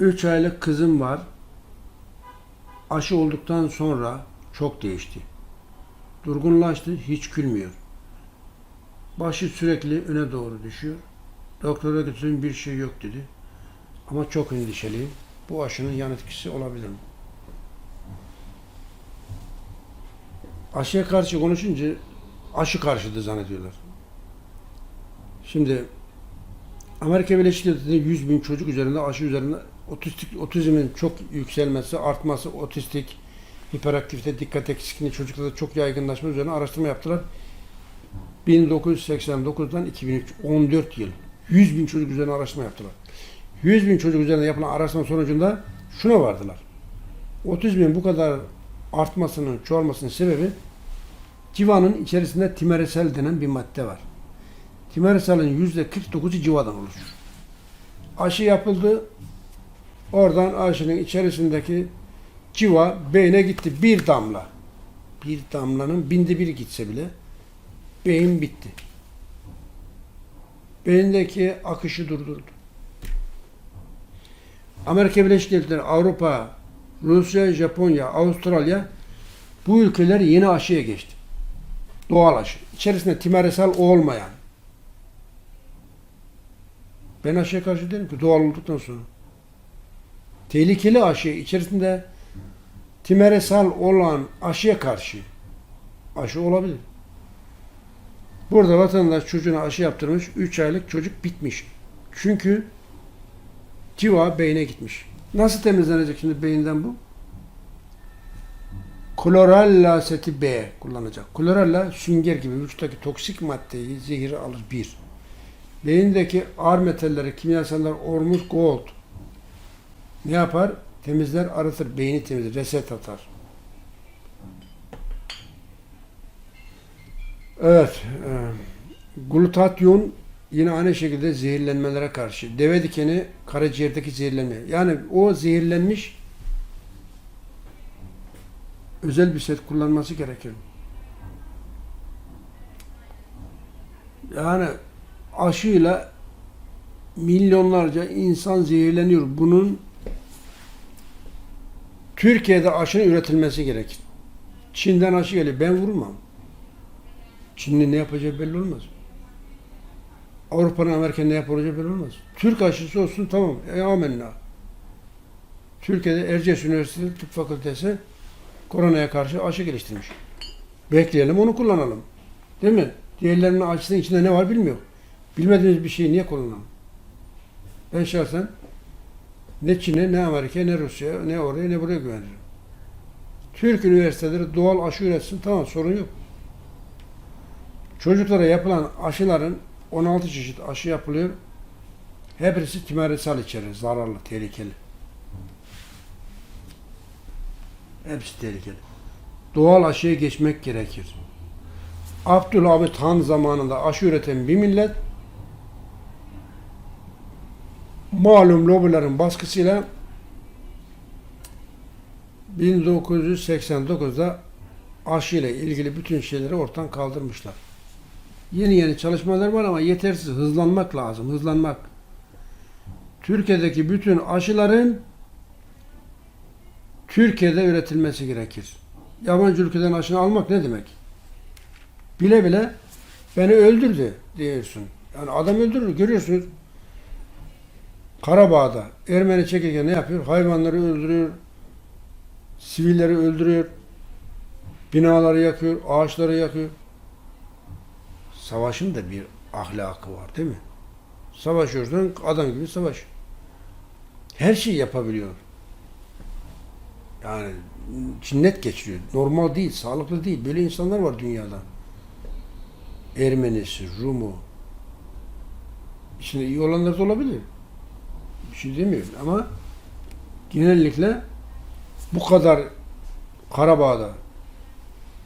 3 aylık kızım var. Aşı olduktan sonra çok değişti. Durgunlaştı, hiç gülmüyor. Başı sürekli öne doğru düşüyor. Doktora götürdüm bir şey yok dedi. Ama çok endişeliyim. Bu aşının yan etkisi olabilir mi? Aşıya karşı konuşunca aşı karşıtı zannediyorlar. Şimdi Amerika Birleşik Devletleri'nde 100 bin çocuk üzerinde aşı üzerinde otistik, otizmin çok yükselmesi, artması, otistik, hiperaktivite, dikkat eksikliği çocuklarda çok yaygınlaşma üzerine araştırma yaptılar. 1989'dan 2003, 14 yıl. 100 bin çocuk üzerine araştırma yaptılar. 100 bin çocuk üzerine yapılan araştırma sonucunda şuna vardılar. Otizmin bu kadar artmasının, çoğalmasının sebebi civanın içerisinde timeresel denen bir madde var. Timeresal'ın yüzde 49'u civadan oluşur. Aşı yapıldı. Oradan aşının içerisindeki civa beyne gitti. Bir damla. Bir damlanın binde biri gitse bile beyin bitti. Beyindeki akışı durdurdu. Amerika Birleşik Devletleri, Avrupa, Rusya, Japonya, Avustralya bu ülkeler yeni aşıya geçti. Doğal aşı. İçerisinde timeresal olmayan, ben aşıya karşı değilim ki doğal olduktan sonra. Tehlikeli aşı içerisinde timeresal olan aşıya karşı aşı olabilir. Burada vatandaş çocuğuna aşı yaptırmış, 3 aylık çocuk bitmiş. Çünkü civa beyne gitmiş. Nasıl temizlenecek şimdi beyinden bu? Kloralla seti B kullanacak. Kloralla sünger gibi vücuttaki toksik maddeyi, zehiri alır bir. Beyindeki ağır metalleri, kimyasallar, ormuz, gold ne yapar? Temizler, arıtır, beyni temizler, reset atar. Evet, e, glutatyon yine aynı şekilde zehirlenmelere karşı. Deve dikeni karaciğerdeki zehirlenme. Yani o zehirlenmiş özel bir set kullanması gerekir. Yani aşıyla milyonlarca insan zehirleniyor. Bunun Türkiye'de aşının üretilmesi gerekir. Çin'den aşı geliyor. Ben vurmam. Çin'in ne yapacağı belli olmaz. Avrupa'nın, Amerika'nın ne yapacağı belli olmaz. Türk aşısı olsun tamam. E amenna. Türkiye'de Erciyes Üniversitesi Tıp Fakültesi koronaya karşı aşı geliştirmiş. Bekleyelim onu kullanalım. Değil mi? Diğerlerinin aşısının içinde ne var bilmiyor. Bilmediğimiz bir şeyi niye kullanalım? Ben şahsen ne Çin'e, ne Amerika'ya, ne Rusya'ya, ne oraya, ne buraya güvenirim. Türk üniversiteleri doğal aşı üretsin, tamam sorun yok. Çocuklara yapılan aşıların 16 çeşit aşı yapılıyor. Hepsi timeresal içerir, zararlı, tehlikeli. Hepsi tehlikeli. Doğal aşıya geçmek gerekir. Abdülhamit Han zamanında aşı üreten bir millet malum lobilerin baskısıyla 1989'da aşı ile ilgili bütün şeyleri ortadan kaldırmışlar. Yeni yeni çalışmalar var ama yetersiz. Hızlanmak lazım. Hızlanmak. Türkiye'deki bütün aşıların Türkiye'de üretilmesi gerekir. Yabancı ülkeden aşını almak ne demek? Bile bile beni öldürdü diyorsun. Yani adam öldürür. Görüyorsunuz. Karabağ'da Ermeni çekirge ne yapıyor? Hayvanları öldürüyor. Sivilleri öldürüyor. Binaları yakıyor. Ağaçları yakıyor. Savaşın da bir ahlakı var değil mi? Savaşıyorsan adam gibi savaş. Her şeyi yapabiliyor. Yani cinnet geçiriyor. Normal değil, sağlıklı değil. Böyle insanlar var dünyada. Ermenisi, Rumu. Şimdi iyi olanlar da olabilir. Bir şey demiyorum ama genellikle bu kadar Karabağ'da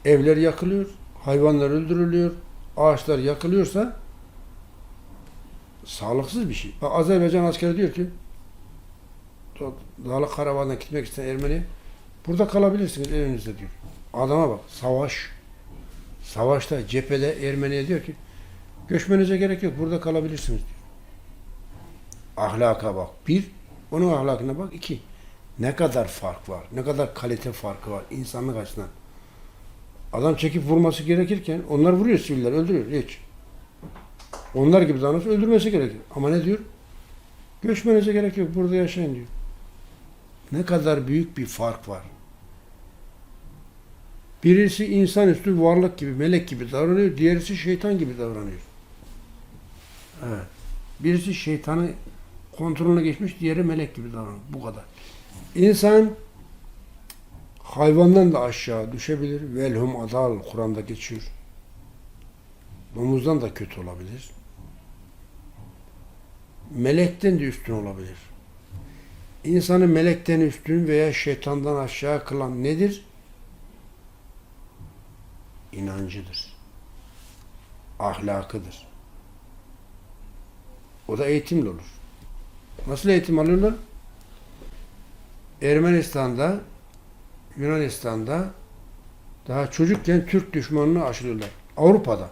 evler yakılıyor, hayvanlar öldürülüyor, ağaçlar yakılıyorsa sağlıksız bir şey. Bak Azerbaycan askeri diyor ki Dağlı Karabağ'dan gitmek isteyen Ermeni burada kalabilirsiniz evinizde diyor. Adama bak savaş. Savaşta cephede Ermeniye diyor ki göçmenize gerek yok burada kalabilirsiniz diyor. Ahlaka bak. Bir, Onun ahlakına bak. iki. Ne kadar fark var. Ne kadar kalite farkı var insanlık açısından. Adam çekip vurması gerekirken onlar vuruyor siviller, öldürüyor. Hiç. Onlar gibi davranırsa öldürmesi gerekir. Ama ne diyor? Göçmenize gerek yok. Burada yaşayın diyor. Ne kadar büyük bir fark var. Birisi insanüstü varlık gibi, melek gibi davranıyor. Diğerisi şeytan gibi davranıyor. Evet. Birisi şeytanı kontrolüne geçmiş, diğeri melek gibi davranıyor. Bu kadar. İnsan hayvandan da aşağı düşebilir. Velhum adal Kur'an'da geçiyor. Domuzdan da kötü olabilir. Melekten de üstün olabilir. İnsanı melekten üstün veya şeytandan aşağı kılan nedir? İnancıdır. Ahlakıdır. O da eğitimle olur. Nasıl eğitim alıyorlar? Ermenistan'da, Yunanistan'da daha çocukken Türk düşmanlığı aşılıyorlar. Avrupa'da.